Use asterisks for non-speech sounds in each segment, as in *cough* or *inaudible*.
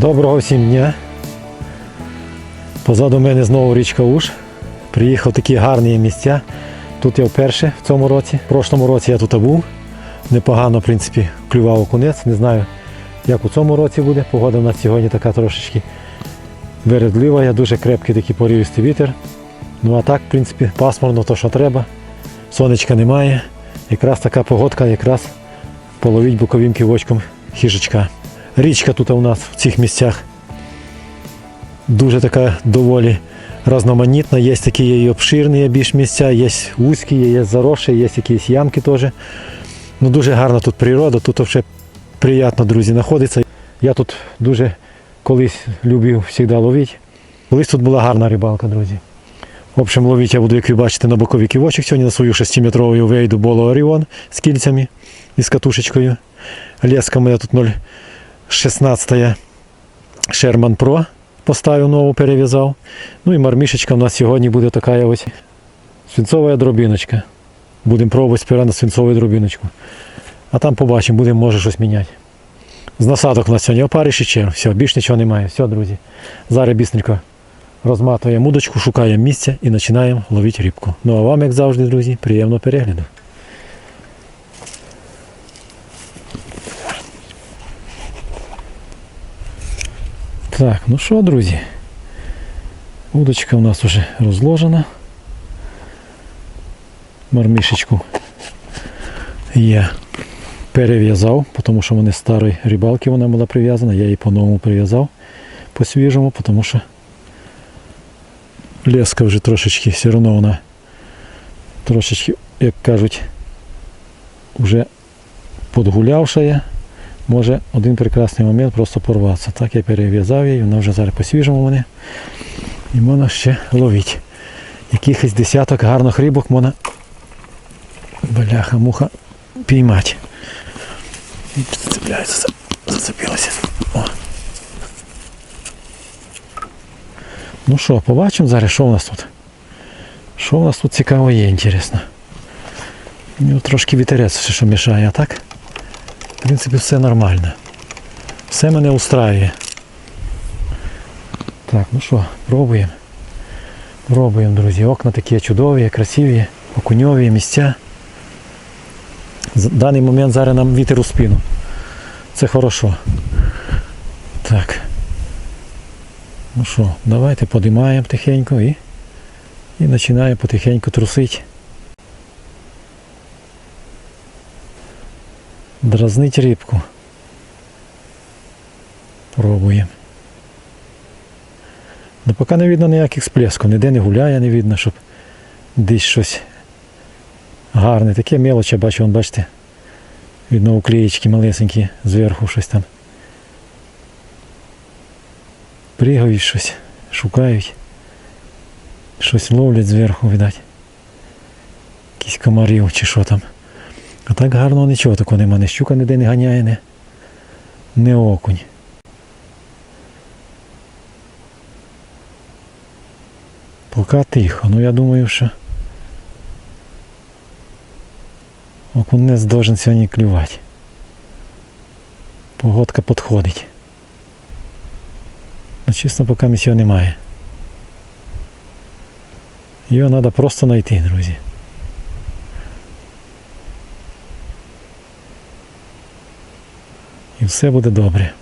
Доброго всім дня. Позаду мене знову річка Уж. Приїхав в такі гарні місця. Тут я вперше в цьому році. В прошлому році я тут був. Непогано, в принципі, клював окунець. Не знаю, як у цьому році буде. Погода в нас сьогодні така трошечки вередлива, я дуже крепкий такий порівистий вітер. Ну а так, в принципі, пасмурно, то що треба. Сонечка немає. Якраз така погодка, якраз половіть боковим кивочком хижачка. Річка тут у нас в цих місцях дуже така доволі різноманітна. Є такі і обширні більш місця, є вузькі, є заросші, є якісь ямки теж. Ну, дуже гарна тут природа, тут вже приємно, друзі, знаходиться. Я тут дуже колись любив завжди ловити. Колись тут була гарна рибалка, друзі. В общем, ловити я буду, як ви бачите, на боковий ківочок. Сьогодні на свою 6-метрову вийду боло Оріон з кільцями і з катушечкою. Леска моя тут 0,16 Sherman Pro поставив нову, перев'язав. Ну і мармішечка у нас сьогодні буде така ось свинцова дробіночка. Будемо пробувати сперва на свинцову дробіночку. А там побачимо, будемо може щось міняти. З насадок у нас сьогодні опариш і. Все, більш нічого немає. Все, друзі. Зараз бісненько розматуємо удочку, шукаємо місце і починаємо ловити рибку. Ну а вам, як завжди, друзі, приємного перегляду. Так, ну що, друзі? Удочка у нас вже розложена. Мармішечку я перев'язав, тому що вони старої рибалки вона була прив'язана, я її по-новому прив'язав по-свіжому, тому що леска вже трошечки все одно вона трошечки, як кажуть, вже подгулявшая, може один прекрасний момент просто порватися. Так я перев'язав її, вона вже зараз по-свіжому мене. І можна ще ловити. Якихось десяток гарних рибок можна бляха-муха піймати. І Зацепляється, зацепилося. О. Ну що, побачимо зараз, що у нас тут. Що у нас тут цікаво є, інтересно. Трошки вітерець що мішає, а так? В принципі, все нормально. Все мене устраює. Так, ну що, пробуємо. Пробуємо, друзі. Окна такі чудові, красиві, окуньові місця. В даний момент зараз нам вітер у спину. Це хорошо. Так. Ну що, давайте подимаємо тихенько і, і починаємо потихеньку трусити. Дразнить рибку. Пробуємо. Ну поки не видно ніяких сплесків, ніде не гуляє, не видно, щоб десь щось гарне. Таке мелочі, бачу, вон, бачите. Видно уклеєчки малесенькі зверху щось там. Пригають щось, шукають. Щось ловлять зверху, видать. Якісь комарів чи що там. А так гарного нічого такого нема. Не щука ніде не ганяє, не, не окунь. Поки тихо, ну я думаю, що окунець должен сьогодні клювати. Погодка підходить. Ну, чесно, поки місця немає. Його треба просто знайти, друзі. І все буде добре.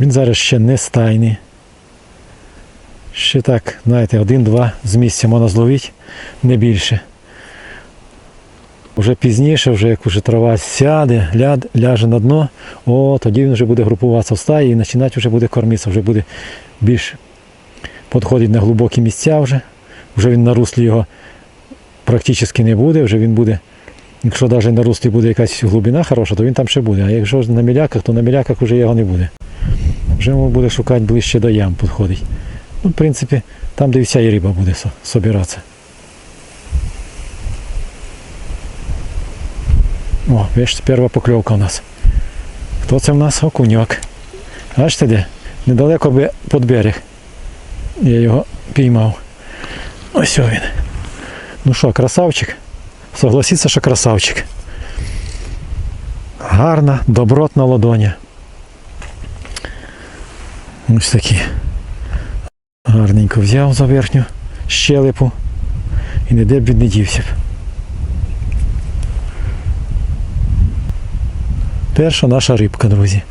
Він зараз ще не стайний. Ще так, знаєте, один-два з місця можна зловити, не більше. Вже пізніше, вже як вже трава сяде, ляд, ляже на дно, о, тоді він вже буде групуватися в стаї і починати вже буде кормитися, вже буде більш підходить на глибокі місця вже. Вже він на руслі його практично не буде, вже він буде, якщо навіть на руслі буде якась глибина хороша, то він там ще буде. А якщо на міляках, то на міляках вже його не буде. Вже він буде шукати ближче до ям підходить. Ну, в принципі, там, де вся і риба буде собиратися. О, бачите, перша покльовка у нас. Хто це в нас? Окуньок. Бачите де? Недалеко під берег. Я його піймав. Ось він. Ну що, красавчик? Согласіться, що красавчик. Гарна, добротна ладоня. Ось такі. Гарненько взяв за верхню щелепу і ніде б він не дівся б. Перша наша рибка, друзі.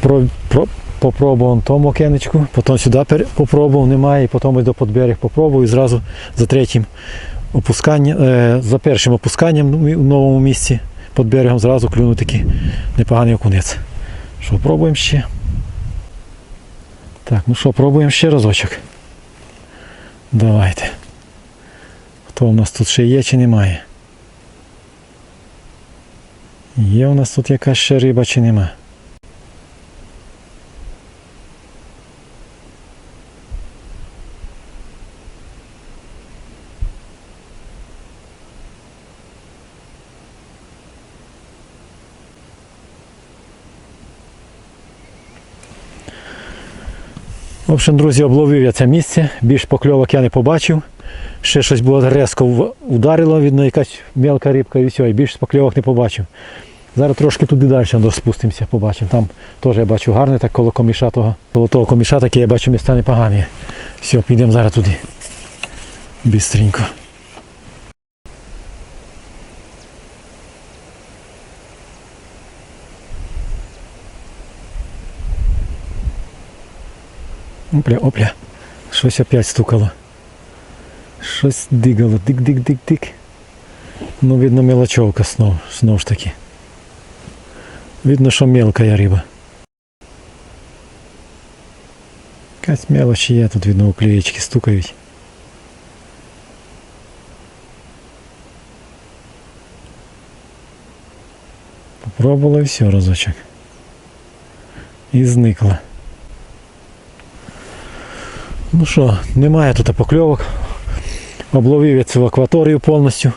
Про, про, попробував тому окенечку, потім сюди попробував, немає, і потім до подберег попробував і зразу за третім опусканням, е, за першим опусканням в новому місці під берегом зразу клюнув такий непоганий окунець. Що, пробуємо ще? Так, ну що, пробуємо ще разочок. Давайте. Хто у нас тут ще є чи немає? Є у нас тут якась ще риба чи нема? В общем, друзі, обловив я це місце, більш покльовок я не побачив. Ще щось було резко ударило, видно, якась мелка рибка і все, і більше покльовок не побачив. Зараз трошки туди далі ну, спустимося, побачимо. Там теж я бачу гарне, так коло коміша того, коло того коміша таке я бачу міста непогані. Все, підемо зараз туди. Бістренько. Опля, опля. Щось опять стукало. Щось дигало. Дик-дик-дик-дик. Ну, видно, мелочовка знов, знов ж таки. Видно, що мелка риба. Якась мелочі є, тут видно уклеєчки стукають. Попробувала і все разочок. І зникла. Ну що, немає тут покльовок. Обловив я цю акваторію повністю.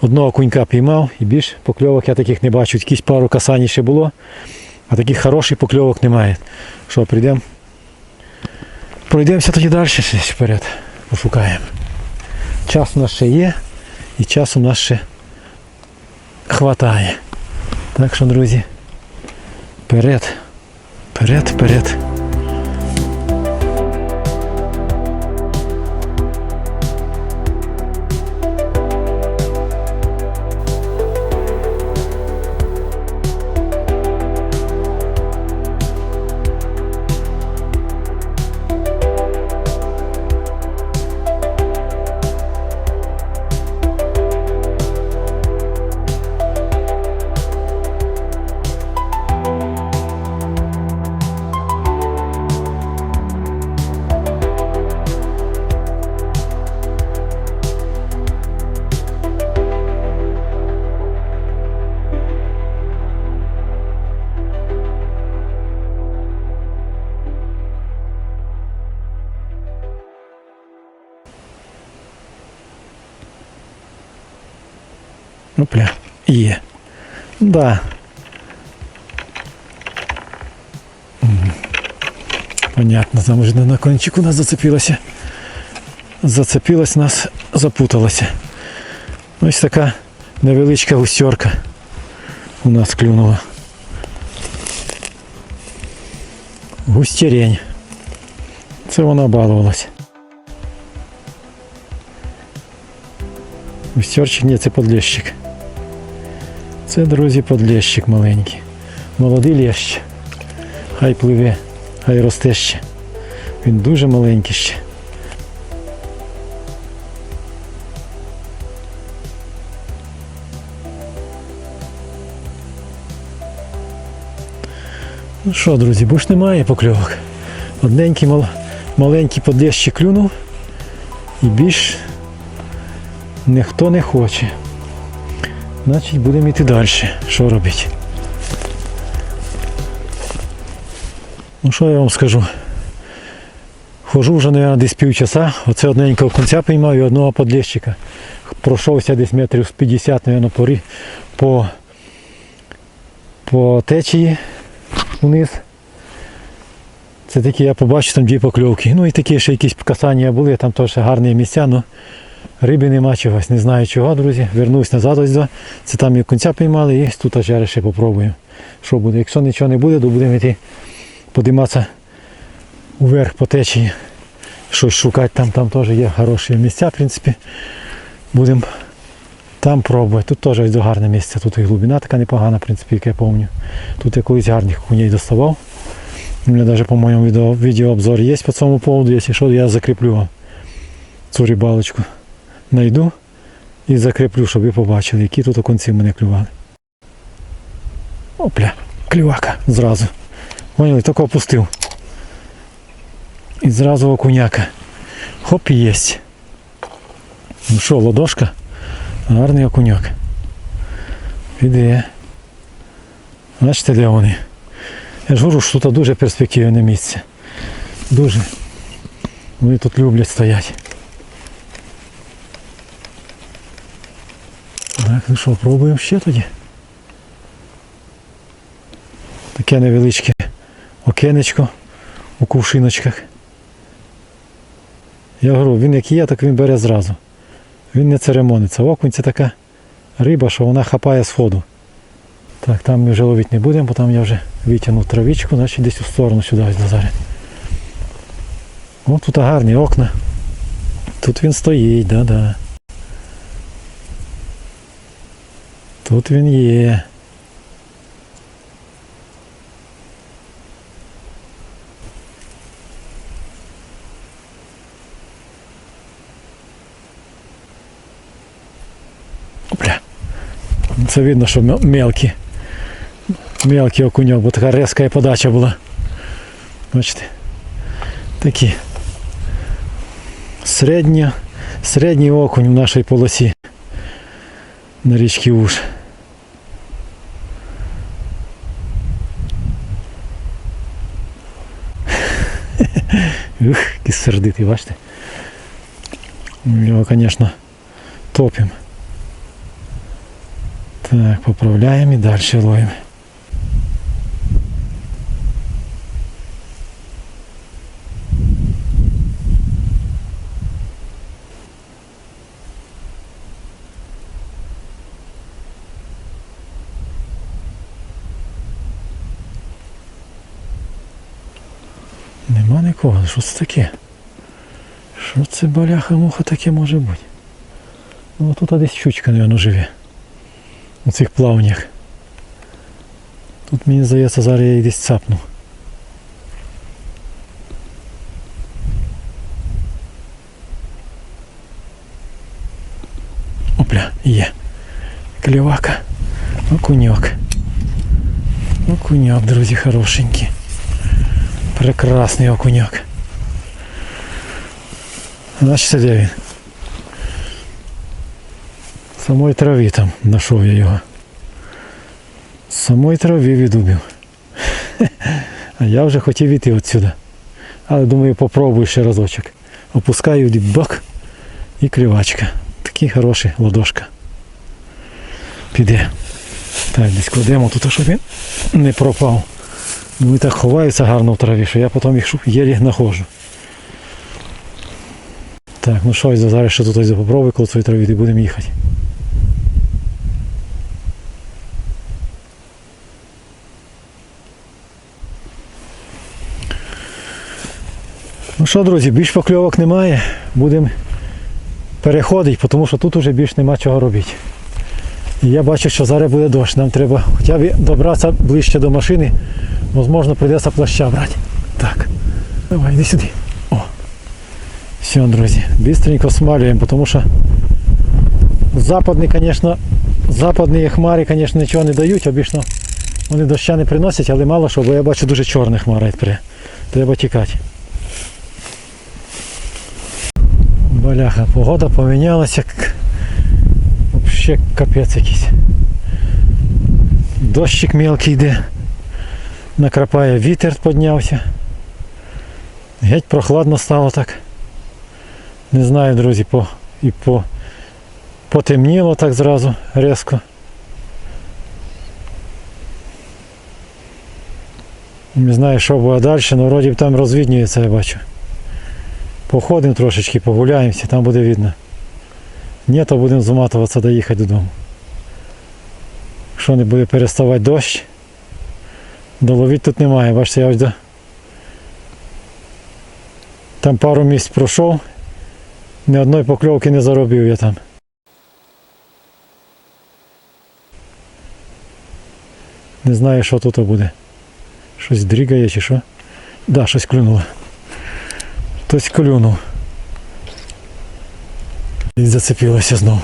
Одного кунька піймав і більш покльовок я таких не бачу. Якісь пару касань ще було, а таких хороших покльовок немає. Що, прийдемо? Пройдемося тоді далі вперед. Пошукаємо. Час у нас ще є і час у нас ще хватає. Так що, друзі, вперед, вперед, вперед. Опля, є. Да. М. Понятно, там вже на кончику нас зацепилося. Зацепилась нас, запуталася. Ось така невеличка гусьорка у нас клюнула. Густєрень. Це вона балувалась. Густерчик, ні, це подлещик. Це, друзі, подлещик маленький. Молодий лещ. Хай пливе, хай росте ще. Він дуже маленький ще. Ну що, друзі, бо ж немає покльовок. Одненький мал... маленький подлещик клюнув і більш ніхто не хоче. Значить будемо йти далі. Що робити? Ну що я вам скажу? Хожу вже, мабуть, десь півчаса. Оце одненького кінця піймав і одного подлещика. Пройшовся десь метрів з 50, мабуть, по, по, по течії вниз. Це такі я побачив там дві покльовки. Ну і такі ще якісь касання були, там теж гарні місця, ну Риби нема чогось, не знаю чого, друзі. Вернусь назад ось до. Це там і кінця піймали і тут зараз ще попробуємо. Що буде? Якщо нічого не буде, то будемо йти подиматися вверх по течії. Щось шукати там, там теж є хороші місця, в принципі. Будемо там пробувати. Тут теж ось гарне місце. Тут і глибина така непогана, в принципі, як я пам'ятаю. Тут я колись гарних куней доставав. У мене навіть, по-моєму, відео, відеообзор є по цьому поводу. Якщо що, я закріплю цю рибалочку. Найду і закріплю, щоб ви побачили, які тут оконці в мене клювали. Опля, клювака зразу. Поняли, тільки опустив. І зразу окуняка. Хоп і єсть. Ну що, ладошка? Гарний окуняк. Піде. Бачите, де вони? Я ж говорю, що тут дуже перспективне місце. Дуже. Вони тут люблять стояти. Так, ну що, пробуємо ще тоді. Таке невеличке окенечко у кувшиночках. Я говорю, він як є, так він бере зразу. Він не церемониться. Окунь це така риба, що вона хапає з ходу. Так, там ми вже ловити не будемо, бо там я вже витягнув травичку, значить десь у сторону сюди ось. О, тут гарні окна. Тут він стоїть, да-да. Тут він є. Опля. Це видно, що мел- мелкі. Мелкий окуньок, бо така резка подача була. Бачите? Такі. Середня, середній окунь в нашій полосі на річці Уж. Ух, який сердитий, бачите? Його, звісно, топимо. Так, поправляємо і далі ловимо. Нема нікого. Що це таке? Що це баляха-муха таке може бути? Ну тут десь щучка, мабуть, живе. У цих плавнях. Тут мені здається, зараз я її десь цапну. Опля, є. Клівака. Окуньок. Окуньок, друзі, хорошенький. Прекрасний окуньок. Значить, де він? Самої траві там знайшов я його. Самої траві відубив. *laughs* А я вже хотів іти відсюди. Але думаю, попробую ще разочок. Опускаю в бок і клівачка. Такий хороший ладошка. Піде. Так, десь кладемо тут, щоб він не пропав. Вони так ховаються гарно в траві, що я потім їх єлі знаходжу. Так, ну що, зараз ще тут попробую коло цієї трави і будемо їхати. Ну що, друзі, більш покльовок немає. Будемо переходити, тому що тут вже більш нема чого робити. І я бачу, що зараз буде дощ. Нам треба хоча б добратися ближче до машини. Можливо, прийдеться плаща брати. Так. Давай, йди сюди. О. Все, друзі, быстренько смалюємо, тому що западні, звісно, западні хмари, звісно, нічого не дають, обічно вони доща не приносять, але мало що, бо я бачу дуже чорна хмара йде. Треба тікати. Баляха, погода помінялася. Взагалі капець якийсь. Дощик мелкий йде. Накрапає вітер піднявся. Геть прохладно стало так. Не знаю, друзі, по, і по, потемніло так зразу різко. Не знаю, що буде далі, але вроді б там розвіднюється, я бачу. Походимо трошечки, погуляємося, там буде видно. Ні, то будемо зматуватися доїхати додому. Якщо не буде переставати дощ, доловити тут немає, бачите, я ось до... Там пару місць пройшов, ні одної покльовки не заробив я там. Не знаю, що тут буде. Щось дрігає чи що. Да, щось клюнуло. Хтось клюнув. І зацепилося знову.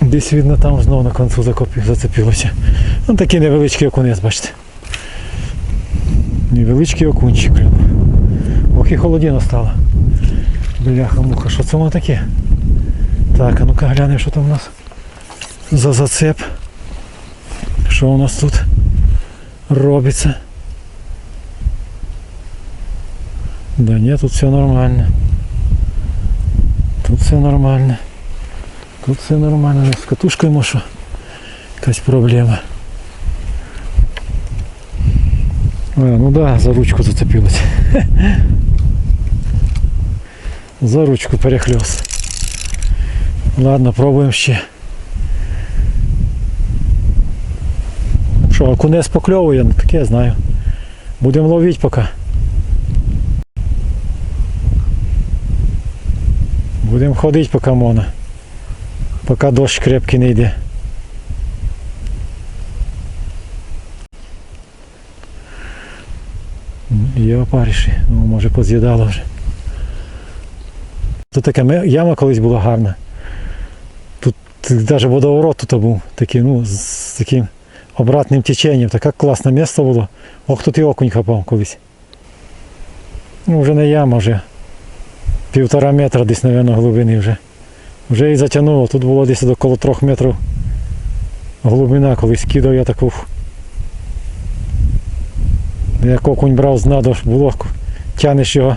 Десь видно там знову на концу закопів зацепилося. Ну такий невеличкий окунець, бачите. Невеличкий окунчик. Ох і холодіно стало. Бляха муха, що це воно таке? Так, а ну-ка глянемо, що там у нас за зацеп. Що у нас тут робиться? Да ні, тут все нормально. Тут все нормально. Тут все нормально. З катушкою може якась проблема. А, ну да, за ручку зацепилась. *laughs* За ручку перехльост. Ладно, пробуємо ще. Що, окунець покльовує, ну таке я знаю. Будемо ловити поки. Будемо ходити поки можна. Поки дощ крепкий не йде. Є опариші, ну може поз'їдало вже. Тут така яма колись була гарна. Тут навіть водоворот тут був такий, ну, з таким обратним теченням. Таке класне місце було. Ох, тут і окунь хапав колись. Ну, вже не яма, вже півтора метра десь, мабуть, глибини вже. Вже і затягнуло. Тут було десь до коло трьох метрів глибина, колись кидав я таку. Як окунь брав з надо, було, тянеш його.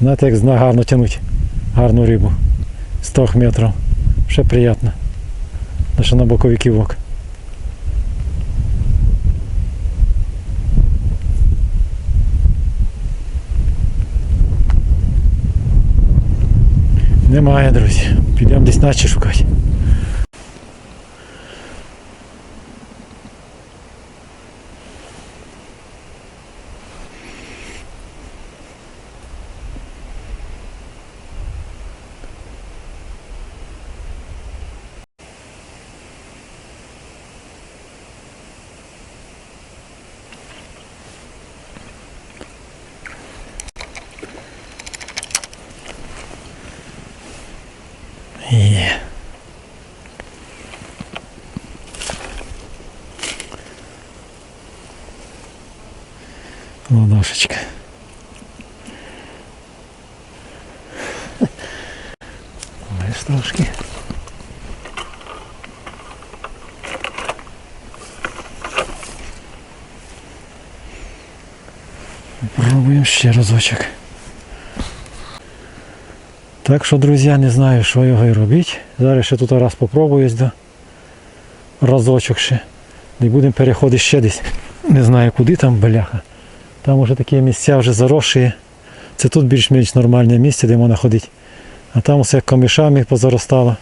Знаєте, як зна гарно тягнуть гарну рибу. З трьох метрів. Ще приємно. Лише на боковий ківок. Немає, друзі. Підемо десь наче шукати. Ладошечка. Лиш трошки. Пробуємо ще разочок. Так що, друзі, не знаю, що його і робити. Зараз ще тут раз попробую до разочок ще. І будемо переходити ще десь. Не знаю куди там бляха. Там уже такі місця вже заросші. Це тут більш-менш нормальне місце, де можна ходити. А там усе камішами позаростало.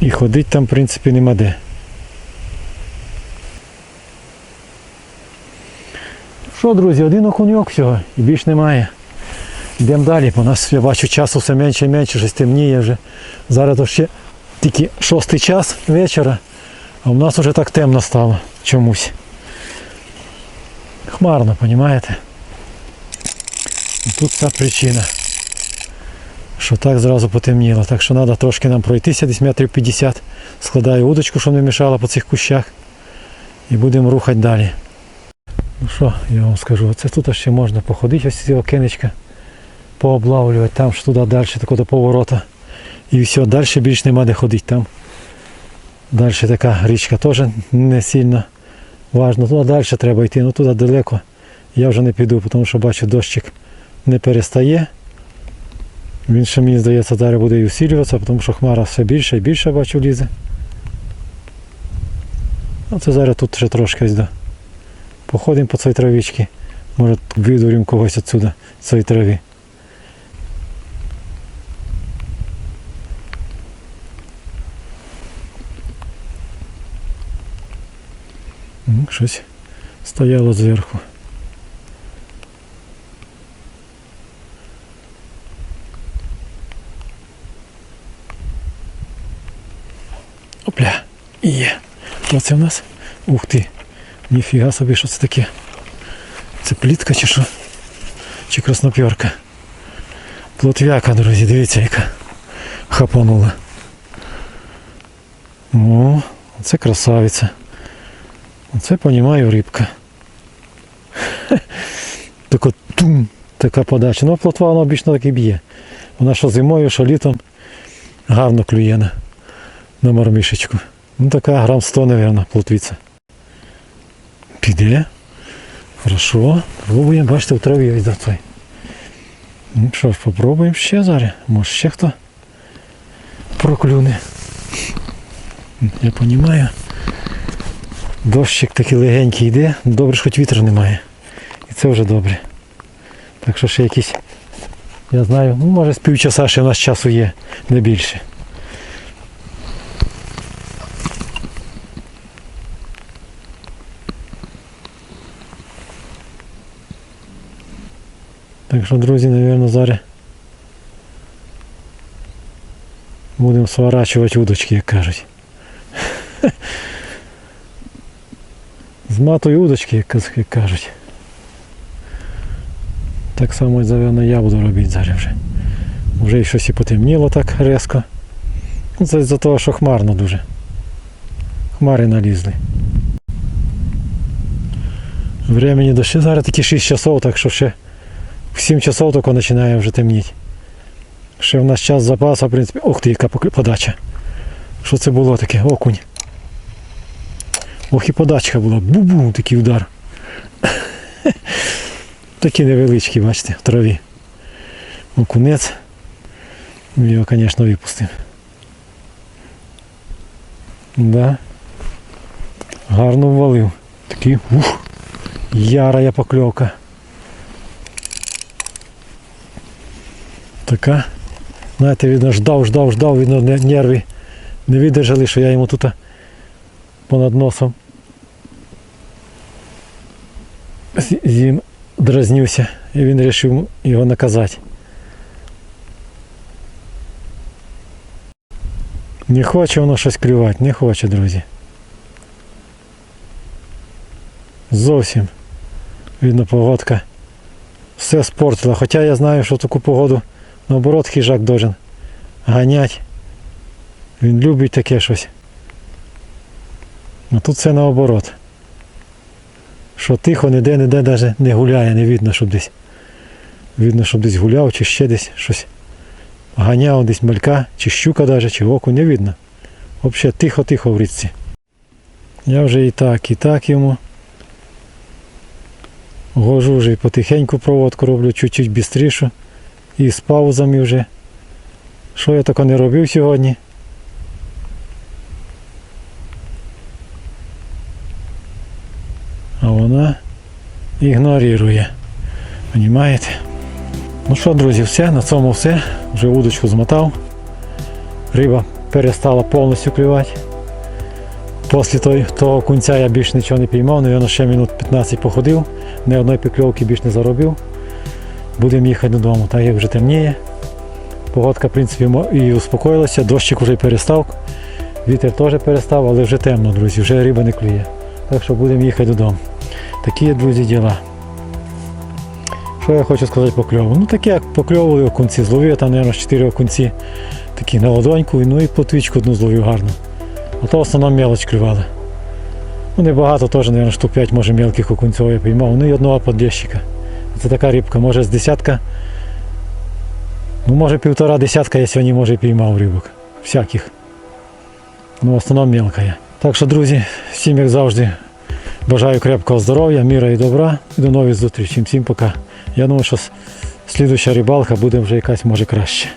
І ходити там, в принципі, нема де. Що, друзі, один окуньок всього і більш немає. Йдемо далі, бо у нас я бачу часу все менше і менше, щось темніє вже. Зараз ще тільки шостий час вечора, а в нас вже так темно стало чомусь. Хмарно, розумієте? Тут ця причина. Що так зразу потемніло. Так що треба трошки нам пройтися, десь метрів 50. Складаю удочку, щоб не мішала по цих кущах. І будемо рухати далі. Ну що, я вам скажу, це тут ще можна походити, ось ці окенечка, пооблавлювати, там ж туди далі, тако до поворота. І все, далі більш нема де ходити там. Далі така річка теж не сильно важна. Туди далі треба йти, ну туди далеко. Я вже не піду, тому що бачу, дощик не перестає. Він ще мені здається зараз буде і усилюватися, тому що хмара все більше і більше бачу лізе. Ну це зараз тут ще трошки ось. Походимо по цій травичці. Може видуримо когось відсюди, цієї трави. Щось стояло зверху. Опля, є. Що це в нас? Ух ти. Ніфіга собі, що це таке? Це плітка чи що? Чи краснопьорка? Плотвяка, друзі, дивіться, яка хапанула. О, це красавиця. Оце понімаю рибка. *laughs* Така тум, така подача. Ну, плотва вона обічно так і б'є. Вона що зимою, що літом гарно клює на, на мармішечку. Ну така грам 100, мабуть, плотвиця. Піде. Хорошо. Пробуємо, бачите, в траві до той. Ну що ж, попробуємо ще зараз. Може ще хто проклюне. Я розумію. Дощик такий легенький йде, добре, що хоч вітру немає. І це вже добре. Так що ще якісь, я знаю, ну може з півчаса ще в нас часу є, не більше. Так що, друзі, мабуть, зараз будемо сворачувати удочки, як кажуть. *laughs* З матою удочки, як кажуть. Так само, напевно, я буду робити зараз вже. Вже щось і потемніло так резко. Ну, Це з-за того, що хмарно дуже. Хмари налізли. Времені до ще зараз такі 6 часов, так що ще в 7 часов тільки починає вже темніти. Ще в нас час запасу, в принципі. Ох ти, яка подача. Що це було таке? Окунь. Ох і подачка була. Бу-бу, такий удар. Такі невеличкі, бачите, в траві. Окунець. Його, звісно, випустимо. Да. Гарно ввалив. Такий ух, ярая покльовка. Така. Знаєте, видно, ждав, ждав, ждав, видно, нерви не видержали, що я йому тут понад носом з- з дразнюся і він вирішив його наказати. Не хоче воно щось клювати, не хоче, друзі. Зовсім. Видно, погодка все спортила. Хоча я знаю, що таку погоду наоборот хижак должен ганять. Він любить таке щось. А тут все наоборот. Що тихо, ніде, ніде навіть не гуляє, не видно, щоб десь. Видно, щоб десь гуляв, чи ще десь щось ганяв, десь малька, чи щука навіть, чи оку, не видно. Взагалі тихо-тихо в річці. Я вже і так, і так йому. Гожу вже і потихеньку проводку роблю, чуть-чуть бістрішу. І з паузами вже. Що я тако не робив сьогодні? А вона ігнорує. Понімаєте? Ну що, друзі, все, на цьому все. Вже удочку змотав. Риба перестала повністю клювати. Після той, того кунця я більше нічого не піймав, Навірно, ще минут 15 походив, ні одної покльовки більше не заробив. Будемо їхати додому, так як вже темніє. Погодка, в принципі, і успокоїлася, дощик вже перестав, вітер теж перестав, але вже темно, друзі, вже риба не клює. Так що будемо їхати додому. Такі, друзі, діла. Що я хочу сказати по кльову? Ну таке, як покльовували окунці, зловив я там, мабуть, 4 окунці, такі на ладоньку, ну і плотвічку одну зловив гарно. А то в основному мелоч клювали. Ну небагато теж, мабуть, штук 5 може мелких окунців я піймав, ну і одного подлящика. Це така рибка, може з десятка. Ну може півтора десятка я сьогодні може піймав рибок. Всяких. Ну в основному мелка я. Так що, друзі, всім як завжди, бажаю крепкого здоров'я, міра і добра. І до нових зустрічей. Всім пока. Я думаю, що слідуща рибалка буде вже якась може краще.